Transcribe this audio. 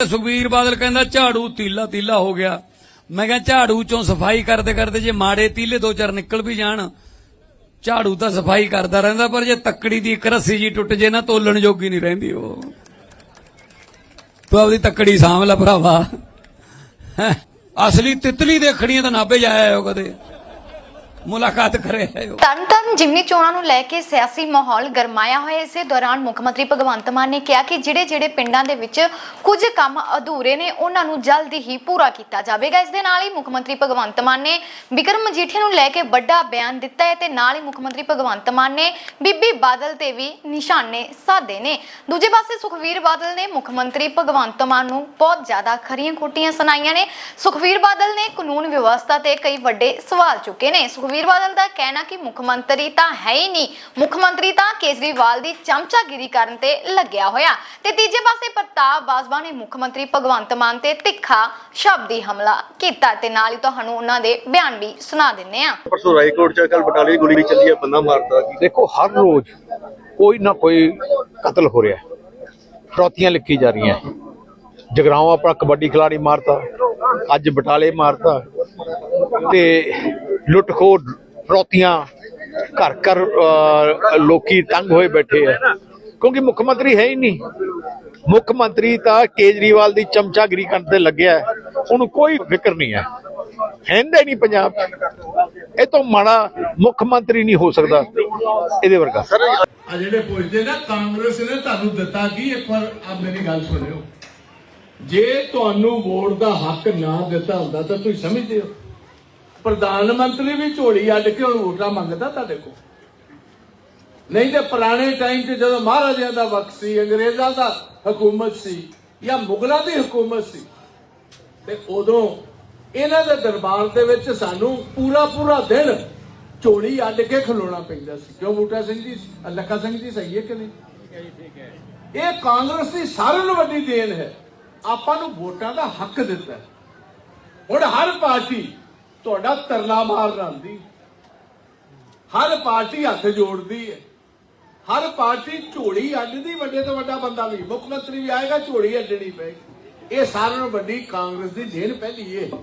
ਸੁਖਬੀਰ ਬਾਦਲ ਕਹਿੰਦਾ ਝਾੜੂ ਤੀਲਾ ਤੀਲਾ ਹੋ ਗਿਆ। ਮੈਂ ਕਿਹਾ ਝਾੜੂ ਚੋਂ ਸਫ਼ਾਈ ਕਰਦੇ ਕਰਦੇ ਜੇ ਮਾੜੇ ਤੀਲੇ ਦੋ ਚਾਰ ਨਿਕਲ ਵੀ ਜਾਣ, ਝਾੜੂ ਤਾਂ ਸਫ਼ਾਈ ਕਰਦਾ ਰਹਿੰਦਾ, ਪਰ ਜੇ ਤੱਕੜੀ ਦੀ ਇੱਕ ਰੱਸੀ ਜੀ ਟੁੱਟ ਜੇ ਨਾ ਤੋਲਣ ਜੋਗੀ ਨਹੀਂ ਰਹਿੰਦੀ ਉਹ। ਤੂੰ ਆਪਦੀ ਤੱਕੜੀ ਸਾਂਭ ਲੈ ਭਰਾਵਾ। ਅਸਲੀ ਤਿਤਲੀ ਦੇਖਣੀ ਹੈ ਤਾਂ ਨਾਭੇ ਜਾਇਆ ਹੋ ਕਦੇ। ਮੁਲਾਕਾਤ ਕਰੇ ਆਇਓ। ਤਰਨਤਾਰਨ ਜਿਮਨੀ ਚੋਣਾਂ ਨੂੰ ਲੈ ਕੇ ਸਿਆਸੀ ਮਾਹੌਲ ਗਰਮਾਇਆ ਹੋਇਆ ਇਸੇ ਦੌਰਾਨ ਮੁੱਖ ਮੰਤਰੀ ਭਗਵੰਤ ਮਾਨ ਨੇ ਕਿਹਾ ਕਿ ਜਿਹੜੇ ਜਿਹੜੇ ਪਿੰਡਾਂ ਦੇ ਵਿੱਚ ਕੁਝ ਕੰਮ ਅਧੂਰੇ ਨੇ, ਉਹਨਾਂ ਨੂੰ ਜਲਦੀ ਹੀ ਪੂਰਾ ਕੀਤਾ ਜਾਵੇਗਾ। ਇਸ ਦੇ ਨਾਲ ਹੀ ਮੁੱਖ ਮੰਤਰੀ ਭਗਵੰਤ ਮਾਨ ਨੇ ਬਿਕਰਮ ਮਜੀਠੀਆ ਨੂੰ ਲੈ ਕੇ ਵੱਡਾ ਬਿਆਨ ਦਿੱਤਾ ਹੈ ਤੇ ਨਾਲ ਹੀ ਮੁੱਖ ਮੰਤਰੀ ਭਗਵੰਤ ਮਾਨ ਨੇ ਬੀਬੀ ਬਾਦਲ ਤੇ ਵੀ ਨਿਸ਼ਾਨੇ ਸਾਧੇ ਨੇ। ਦੂਜੇ ਪਾਸੇ ਸੁਖਵੀਰ ਬਾਦਲ ਨੇ ਮੁੱਖ ਮੰਤਰੀ ਭਗਵੰਤ ਮਾਨ ਨੂੰ ਬਹੁਤ ਜ਼ਿਆਦਾ ਖਰੀਆਂ ਖੋਟੀਆਂ ਸੁਣਾਈਆਂ ਨੇ। ਸੁਖਵੀਰ ਬਾਦਲ ਨੇ ਕਾਨੂੰਨ ਵਿਵਸਥਾ ਤੇ ਕਈ ਵੱਡੇ ਸਵਾਲ ਚੁੱਕੇ ਨੇ। ਸੁਖਵੀਰ ਬਾਦਲ ਦਾ ਕਹਿਣਾ ਕਿ ਮੁੱਖ ਮੰਤਰੀ ਤਾਂ ਹੈ ਹੀ ਨਹੀਂ। ਮੁੱਖ ਮੰਤਰੀ ਤਾਂ ਕੇਜਰੀਵਾਲ ਦੀ ਚਮਚਾਗਿਰੀ ਕਰਨ ਤੇ ਲੱਗਿਆ ਹੋਇਆ। ਤੇ ਤੀਜੇ ਪਾਸੇ ਪ੍ਰਤਾਪ ਬਾਜਵਾ ਨੇ ਮੁੱਖ ਮੰਤਰੀ ਭਗਵੰਤ ਮਾਨ ਤੇ ਤਿੱਖਾ ਸ਼ਬਦੀ ਹਮਲਾ ਕੀਤਾ ਤੇ ਨਾਲ ਹੀ ਤੁਹਾਨੂੰ ਉਹਨਾਂ ਦੇ ਬਿਆਨ ਵੀ ਸੁਣਾ ਦਿੰਨੇ ਆ ਪਰਸੋਂ ਰਾਈਕੋਟ ਚ ਕੱਲ ਬਟਾਲੇ ਦੀ ਗੋਲੀ ਵੀ ਚੱਲੀ ਹੈ ਬੰਦਾ ਮਾਰਦਾ ਕੀ? ਦੇਖੋ ਹਰ ਰੋਜ਼ ਕੋਈ ਨਾ ਕੋਈ ਕਤਲ ਹੋ ਰਿਹਾ ਹੈ। ਫਰੌਤੀਆਂ ਲਿਖੀ ਜਾ ਰਹੀਆਂ। ਜਗਰਾਉਂ ਆਪਣਾ ਕਬੱਡੀ ਖਿਲਾੜੀ ਮਾਰਤਾ ਅੱਜ ਬਟਾਲੇ ਮਾਰਤਾ। ਤੇ ਲੁੱਟਖੋਰ ਫਰੌਤੀਆਂ ਘਰ ਘਰ ਲੋਕੀ ਤੰਗ ਹੋਏ ਬੈਠੇ ਆ। ਕਿਉਂਕਿ ਮੁੱਖ ਮੰਤਰੀ ਹੈ ਹੀ ਨਹੀਂ। ਮੁੱਖ ਮੰਤਰੀ ਤਾਂ ਕੇਜਰੀਵਾਲ ਦੀ ਚਮਚਾਗਿਰੀ ਕਰਨ ਤੇ ਲੱਗਿਆ ਹੈ। ਉਹਨੂੰ ਕੋਈ ਫਿਕਰ ਨਹੀਂ ਹੈ। ਹੈਂਦਾ ਨਹੀਂ ਪੰਜਾਬ। ਇਹ ਤੋਂ ਮਾੜਾ ਮੁੱਖ ਮੰਤਰੀ ਨਹੀਂ ਹੋ ਸਕਦਾ। ਇਹਦੇ ਵਰਗਾ। ਆ ਜਿਹੜੇ ਪੁੱਛਦੇ ਨਾ ਕਾਂਗਰਸ ਨੇ ਤੁਹਾਨੂੰ ਦਿੱਤਾ ਕੀ ਇੱਕ ਵਾਰ ਆ ਮੇਰੀ ਗੱਲ ਸੁਣਿਓ। ਜੇ ਤੁਹਾਨੂੰ ਵੋਟ ਦਾ ਹੱਕ ਨਾ ਦਿੱਤਾ ਹੁੰਦਾ ਤਾਂ ਤੁਸੀਂ ਸਮਝਦੇ ਹੋ। ਪ੍ਰਧਾਨ ਮੰਤਰੀ ਵੀ ਝੋਲੀ ਅੱਡ ਕੇ ਹੁਣ ਵੋਟਾਂ ਮੰਗਦਾ ਤੁਹਾਡੇ ਕੋਲ? ਨਹੀਂ ਤੇ ਪੁਰਾਣੇ ਟਾਈਮ 'ਚ ਜਦੋਂ ਮਹਾਰਾਜਿਆਂ ਦਾ ਵਕਤ ਸੀ, ਅੰਗਰੇਜ਼ਾਂ ਦਾ ਹਕੂਮਤ ਸੀ ਜਾਂ ਮੁਗਲਾਂ ਦੀ ਹਕੂਮਤ ਸੀ, ਤੇ ਉਦੋਂ ਇਹਨਾਂ ਦੇ ਦਰਬਾਰ ਦੇ ਵਿੱਚ ਸਾਨੂੰ ਪੂਰਾ ਪੂਰਾ ਦਿਨ ਝੋਲੀ ਅੱਡ ਕੇ ਖਲੋਣਾ ਪੈਂਦਾ ਸੀ। ਕਿਉਂ ਬੂਟਾ ਸਿੰਘ ਜੀ? ਅਹ ਲੱਖਾ ਸਿੰਘ ਜੀ ਸਹੀ ਹੈ ਕਿ ਨਹੀਂ? ਇਹ ਕਾਂਗਰਸ ਦੀ ਸਾਰਿਆਂ ਨੂੰ ਵੱਡੀ ਦੇਣ ਹੈ। ਆਪਾਂ ਨੂੰ ਵੋਟਾਂ ਦਾ ਹੱਕ ਦਿੱਤਾ ਹੁਣ ਹਰ ਪਾਰਟੀ ਤੁਹਾਡਾ ਤਰਲਾ ਮਾਰ ਆਉਂਦੀ ਹਰ ਪਾਰਟੀ ਹੱਥ ਜੋੜਦੀ ਹੈ। ਹਰ ਪਾਰਟੀ ਝੋਲੀ ਅੱਡਦੀ, ਵੱਡੇ ਤੋਂ ਵੱਡਾ ਬੰਦਾ ਵੀ। ਮੁੱਖ ਮੰਤਰੀ ਵੀ ਆਏਗਾ, ਝੋਲੀ ਅੱਡਣੀ ਪਏਗੀ। ਇਹ ਸਾਰਿਆਂ ਨੂੰ ਵੱਡੀ ਕਾਂਗਰਸ ਦੀ ਦੇਣ ਪਹਿਲੀ ਹੈ